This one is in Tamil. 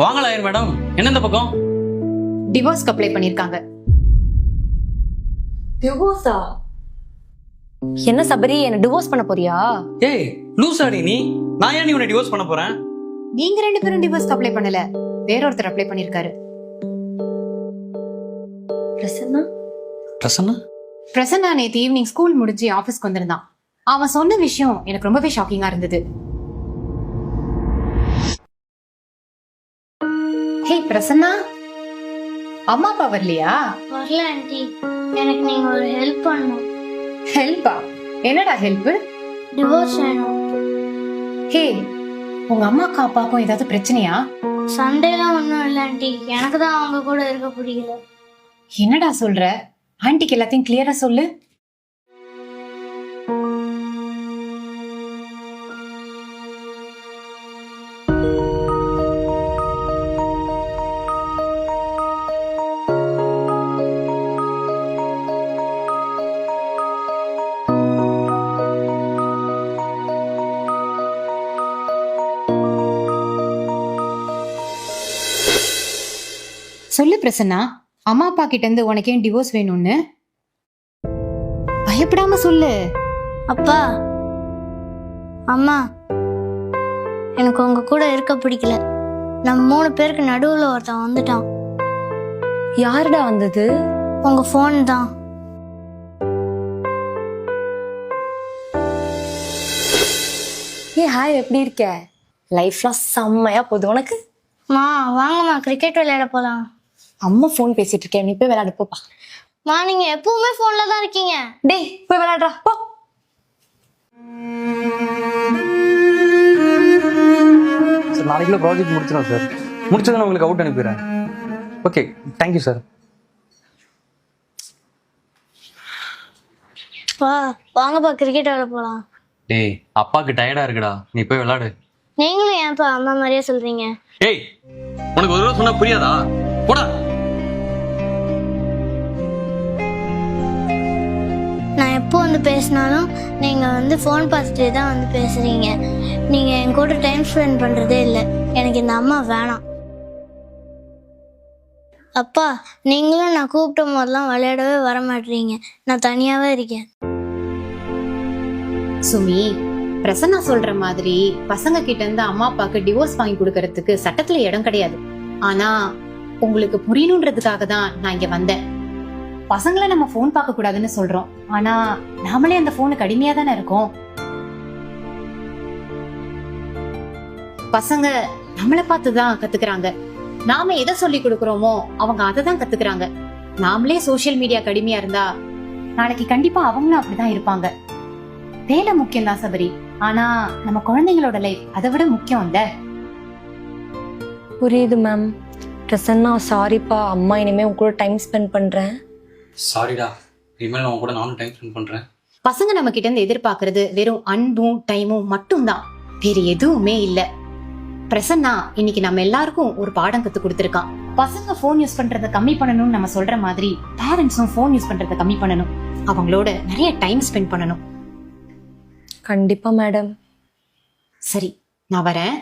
வாங்க லாயர் மேடம்? என்ன இந்த பக்கம்? டிவோர்ஸ்க்கு அப்ளை பண்ணிருக்காங்க டிவோர்ஸா என்ன சபரி என்ன டிவோர்ஸ் பண்ண போறியா? ஏய் லூசாடி நீ. நான் ஏன் நீ உன்னை டிவோர்ஸ் பண்ண போறேன்? நீங்க ரெண்டு பேரும் டிவோர்ஸ்க்கு அப்ளை பண்ணல. வேற ஒருத்தர் அப்ளை பண்ணிருக்காரு பிரசன்னா? பிரசன்னா? பிரசன்னா நேத்து ஈவினிங் ஸ்கூல் முடிஞ்சு ஆபீஸ்க்கு வந்திருந்தான். அவன் சொன்ன விஷயம் எனக்கு ரொம்பவே ஷாக்கிங்கா இருந்தது. பிரசன்னா? அம்மா அப்பா வரலையா? வரல ஆண்டி. எனக்கு நீங்க ஒரு ஹெல்ப் பண்ணணும். ஹெல்ப்பா என்னடா ஹெல்ப் டிவோர்ஸ் வேணும். ஹே உங்க அம்மாக்கும் அப்பாவுக்கும் ஏதாவது பிரச்சனையா? சண்டேலாம் ஒன்றும் இல்லை ஆண்டி. எனக்கு தான் அவங்க கூட இருக்க பிடிக்கல என்னடா சொல்ற? ஆன்ட்டிக்கு எல்லாத்தையும் கிளியரா சொல்லு. சொல்லு பிரசன்னா அம்மா அப்பா கிட்ட இருந்து உனக்கு ஏன் டிவோர்ஸ் வேணும்னு? பயப்படாம சொல்லு. அப்பா அம்மா எனக்கு உங்க கூட இருக்க பிடிக்கல. நம்ம மூணு பேருக்கு நடுவில் ஒருத்தன் வந்துட்டான். யாருடா வந்தது? உங்க ஃபோன் தான். ஏ ஹாய் எப்படி இருக்க? லைஃப்லாம் செம்மையா போகுது உனக்கு? மா வாங்கம்மா கிரிக்கெட் விளையாட போலாம். அம்மா ஃபோன் பேசிட்டு இருக்கேன் நீ போய் விளையாடு போப்பா மா நீங்க எப்பவுமே ஃபோன்ல தான் இருக்கீங்க. டேய் போய் விளையாடுறா போ. சார் நாளைக்குள்ள ப்ராஜெக்ட் முடிச்சிடும் சார். முடிச்சதை உங்களுக்கு அவுட் அனுப்பிடுறேன். ஓகே தேங்க்யூ சார் பா வாங்கப்பா கிரிக்கெட் விளையாட போலாம். டேய் அப்பாக்கு டயர்டா இருக்குடா. நீ போய் விளையாடு. நீங்களும் ஏன்ப்பா அம்மா மாதிரியே சொல்றீங்க? ஏய் உனக்கு ஒரு தடவை சொன்னா புரியாதா? போடா. எப்போ வந்து பேசினாலும் நீங்கள் வந்து ஃபோன் பார்த்துட்டே தான் வந்து பேசுகிறீங்க நீங்கள் என் கூட டைம் ஸ்பெண்ட் பண்ணுறதே இல்லை. எனக்கு இந்த அம்மா வேணாம். அப்பா நீங்களும் நான் கூப்பிட்ட போதெல்லாம் விளையாடவே வர மாட்டீங்க. நான் தனியாகவே இருக்கேன். சுமி பிரசன்னா சொல்ற மாதிரி பசங்க கிட்ட இருந்து அம்மா அப்பாக்கு டிவோர்ஸ் வாங்கி கொடுக்கறதுக்கு சட்டத்துல இடம் கிடையாது. ஆனா உங்களுக்கு புரியணுன்றதுக்காக தான் நான் இங்க வந்தேன். பசங்களை நம்ம ஃபோன் பார்க்க கூடாதுன்னு சொல்றோம். ஆனா நாமளே அந்த போனுக்கு அடிமையா தானே இருக்கோம்? பசங்க நம்மளை பார்த்து தான் கத்துக்கிறாங்க. நாம எதை சொல்லி கொடுக்கறோமோ அவங்க அதை தான் கத்துக்கிறாங்க. நாமளே சோஷியல் மீடியா கடுமையா இருந்தா நாளைக்கு கண்டிப்பா அவங்களும் அப்படிதான் இருப்பாங்க. வேலை முக்கியம் தான் சபரி. ஆனா நம்ம குழந்தைங்களோட லைஃப் அதை விட முக்கியம் இல்ல? புரியுது மேம் பிரசன்னா சாரிப்பா அம்மா இனிமே உன் கூட டைம் ஸ்பெண்ட் பண்றேன். சாரிடா இனிமேல் நான் கூட நானும் டைம் ஸ்பெண்ட் பண்றேன். பசங்க நம்ம கிட்ட இருந்து எதிர்பார்க்கறது வெறும் அன்பும் டைமும் மட்டும்தான். வேற எதுவுமே இல்ல. பிரசன்னா இன்னைக்கு நம்ம எல்லாருக்கும் ஒரு பாடம் கத்து கொடுத்திருக்கான். பசங்க போன் யூஸ் பண்றத கம்மி பண்ணணும்னு நம்ம சொல்ற மாதிரி பேரண்ட்ஸும் போன் யூஸ் பண்றத கம்மி பண்ணணும். அவங்களோட நிறைய டைம் ஸ்பெண்ட் பண்ணணும். கண்டிப்பா மேடம் சரி நான் வரேன்.